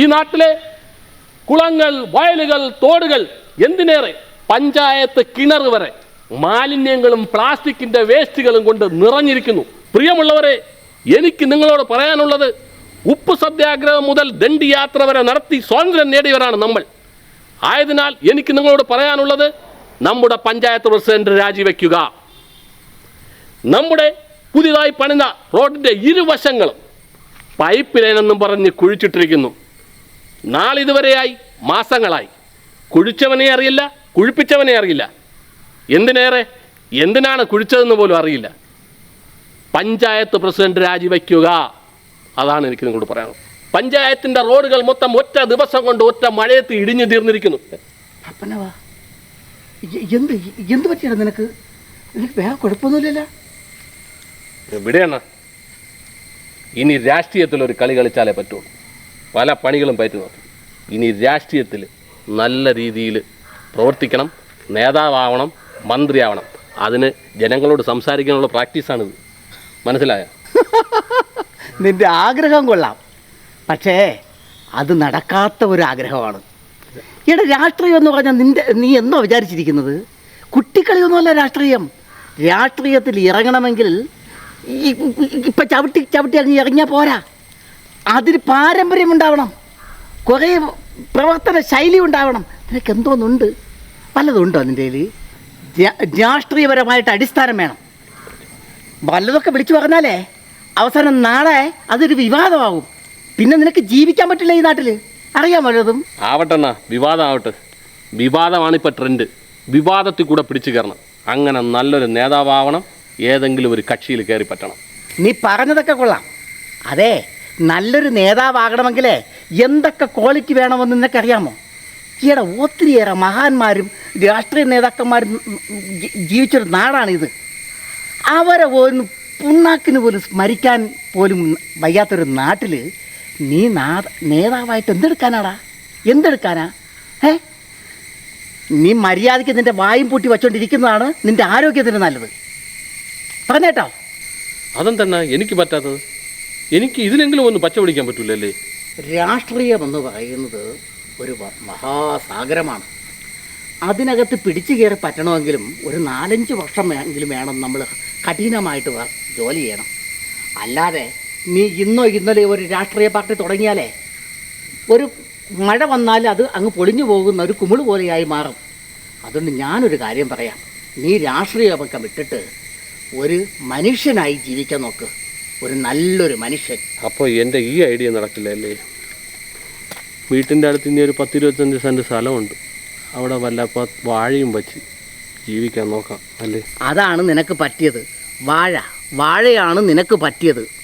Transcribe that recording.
ഈ നാട്ടിലെ കുളങ്ങൾ വയലുകൾ തോടുകൾ എന്തിനേറെ? പഞ്ചായത്ത് കിണർ വരെ മാലിന്യങ്ങളും പ്ലാസ്റ്റിക്കിന്റെ വേസ്റ്റുകളും കൊണ്ട് നിറഞ്ഞിരിക്കുന്നു. പ്രിയമുള്ളവരെ എനിക്ക് നിങ്ങളോട് പറയാനുള്ളത് ഉപ്പ് സത്യാഗ്രഹം മുതൽ ദണ്ഡി യാത്ര വരെ നടത്തി സ്വാതന്ത്ര്യം നേടിയവരാണ് നമ്മൾ. ആയതിനാൽ എനിക്ക് നിങ്ങളോട് പറയാനുള്ളത് നമ്മുടെ പഞ്ചായത്ത് പ്രസിഡന്റ് രാജിവെക്കുക. നമ്മുടെ പുതിയതായി പണിത റോഡിന്റെ ഇരുവശങ്ങളും പൈപ്പ് ലൈനെന്നും പറഞ്ഞ് കുഴിച്ചിട്ടിരിക്കുന്നു. നാളിതുവരെയായി മാസങ്ങളായി. കുഴിച്ചവനെ അറിയില്ല കുഴിപ്പിച്ചവനെ അറിയില്ല. എന്തിനേറെ എന്തിനാണ് കുഴിച്ചതെന്ന് പോലും അറിയില്ല. പഞ്ചായത്ത് പ്രസിഡന്റ് രാജിവയ്ക്കുക. അതാണ് എനിക്ക് നിങ്ങളോട് പറയാനുള്ളത്. പഞ്ചായത്തിന്റെ റോഡുകൾ മൊത്തം ഒറ്റ ദിവസം കൊണ്ട് ഒറ്റ മഴയത്ത് ഇടിഞ്ഞു തീർന്നിരിക്കുന്നു. അപ്പനവാ എന്ത് എന്ത് പറ്റിയാണ് നിനക്ക്? നിനക്ക് വേറെ കുഴപ്പമൊന്നുമില്ലല്ലോ? എവിടെയാണ്? ഇനി രാഷ്ട്രീയത്തിൽ ഒരു കളി കളിച്ചാലേ പറ്റുള്ളൂ. പല പണികളും പറ്റി നോക്കി ഇനി രാഷ്ട്രീയത്തിൽ നല്ല രീതിയിൽ പ്രവർത്തിക്കണം നേതാവാവണം മന്ത്രിയാവണം. അതിന് ജനങ്ങളോട് സംസാരിക്കാനുള്ള പ്രാക്ടീസാണിത്. മനസ്സിലായോ? നിന്റെ ആഗ്രഹം കൊള്ളാം. പക്ഷേ അത് നടക്കാത്ത ഒരു ആഗ്രഹമാണ്. ഇവിടെ രാഷ്ട്രീയം എന്ന് പറഞ്ഞാൽ നിന്റെ നീ എന്നോ വിചാരിച്ചിരിക്കുന്നത്? കുട്ടിക്കളിയൊന്നുമല്ല രാഷ്ട്രീയം. രാഷ്ട്രീയത്തിൽ ഇറങ്ങണമെങ്കിൽ ഇപ്പം ചവിട്ടി ചവിട്ടി അങ്ങ് ഇറങ്ങിയാൽ പോരാ. അതിന് പാരമ്പര്യം ഉണ്ടാവണം കുറേ പ്രവർത്തന ശൈലി ഉണ്ടാവണം. നിനക്ക് എന്തോന്നുണ്ട്? വല്ലതുണ്ടോ നിന്റെ കയ്യിൽ രാഷ്ട്രീയപരമായിട്ട് അടിസ്ഥാനം വേണം. വല്ലതൊക്കെ വിളിച്ചു പറഞ്ഞാലേ അവസാനം നാളെ അതൊരു വിവാദമാകും. പിന്നെ നിനക്ക് ജീവിക്കാൻ പറ്റില്ല ഈ നാട്ടിൽ അറിയാൻ വല്ലതും? ആവട്ടെ എന്നാ വിവാദമാവട്ടെ. വിവാദമാണ് ഇപ്പോൾ ട്രെൻഡ് വിവാദത്തിൽ കൂടെ പിടിച്ചു കയറണം. അങ്ങനെ നല്ലൊരു നേതാവാവണം ഏതെങ്കിലും ഒരു കക്ഷിയിൽ കയറി പറ്റണം. നീ പറഞ്ഞതൊക്കെ കൊള്ളാം. അതെ നല്ലൊരു നേതാവാകണമെങ്കിലേ എന്തൊക്കെ ക്വാളിറ്റി വേണമെന്ന് നിനക്കറിയാമോ? ഈയിടെ ഒത്തിരിയേറെ മഹാന്മാരും രാഷ്ട്രീയ നേതാക്കന്മാരും ജീവിച്ചൊരു നാടാണിത്. അവരെ ഒന്ന് പുണ്ണാക്കിന് പോലും സ്മരിക്കാൻ പോലും വയ്യാത്തൊരു നാട്ടിൽ നീ നാ നേതാവായിട്ട് എന്തെടുക്കാനാടാ? എന്തെടുക്കാനാ? ഏ നീ മര്യാദയ്ക്ക് നിന്റെ വായും പൂട്ടി വച്ചുകൊണ്ടിരിക്കുന്നതാണ് നിന്റെ ആരോഗ്യത്തിന് നല്ലത്. പറഞ്ഞേട്ടോ. അതെന്താ എനിക്ക് പറ്റാത്തത്? എനിക്ക് ഇതിനെങ്കിലും ഒന്ന് പച്ച പിടിക്കാൻ പറ്റൂലല്ലേ? രാഷ്ട്രീയം എന്ന് പറയുന്നത് ഒരു മഹാസാഗരമാണ്. അതിനകത്ത് പിടിച്ചു കയറി പറ്റണമെങ്കിലും ഒരു നാലഞ്ച് വർഷം എങ്കിലും വേണം നമ്മൾ കഠിനമായിട്ട് ജോലി ചെയ്യണം. അല്ലാതെ നീ ഇന്നോ ഇന്നലെ ഒരു രാഷ്ട്രീയ പാർട്ടി തുടങ്ങിയാലേ ഒരു മഴ വന്നാൽ അത് അങ്ങ് പൊളിഞ്ഞു പോകുന്ന ഒരു കുമിൾ പോലെയായി മാറും. അതുകൊണ്ട് ഞാനൊരു കാര്യം പറയാം. നീ രാഷ്ട്രീയമൊക്കെ വിട്ടിട്ട് ഒരു മനുഷ്യനായി ജീവിക്കാൻ നോക്ക്. ഒരു നല്ലൊരു മനുഷ്യൻ. അപ്പോൾ എന്റെ ഈ ഐഡിയ നടക്കില്ല അല്ലേ? വീട്ടിന്റെ അടുത്ത് ഇനി ഒരു പത്തിരുപത്തഞ്ച് സെന്റ് സ്ഥലമുണ്ട്. അവിടെ വല്ല വാഴയും വച്ച് ജീവിക്കാൻ നോക്കാം അല്ലേ? അതാണ് നിനക്ക് പറ്റിയത്. വാഴ. വാഴയാണ് നിനക്ക് പറ്റിയത്.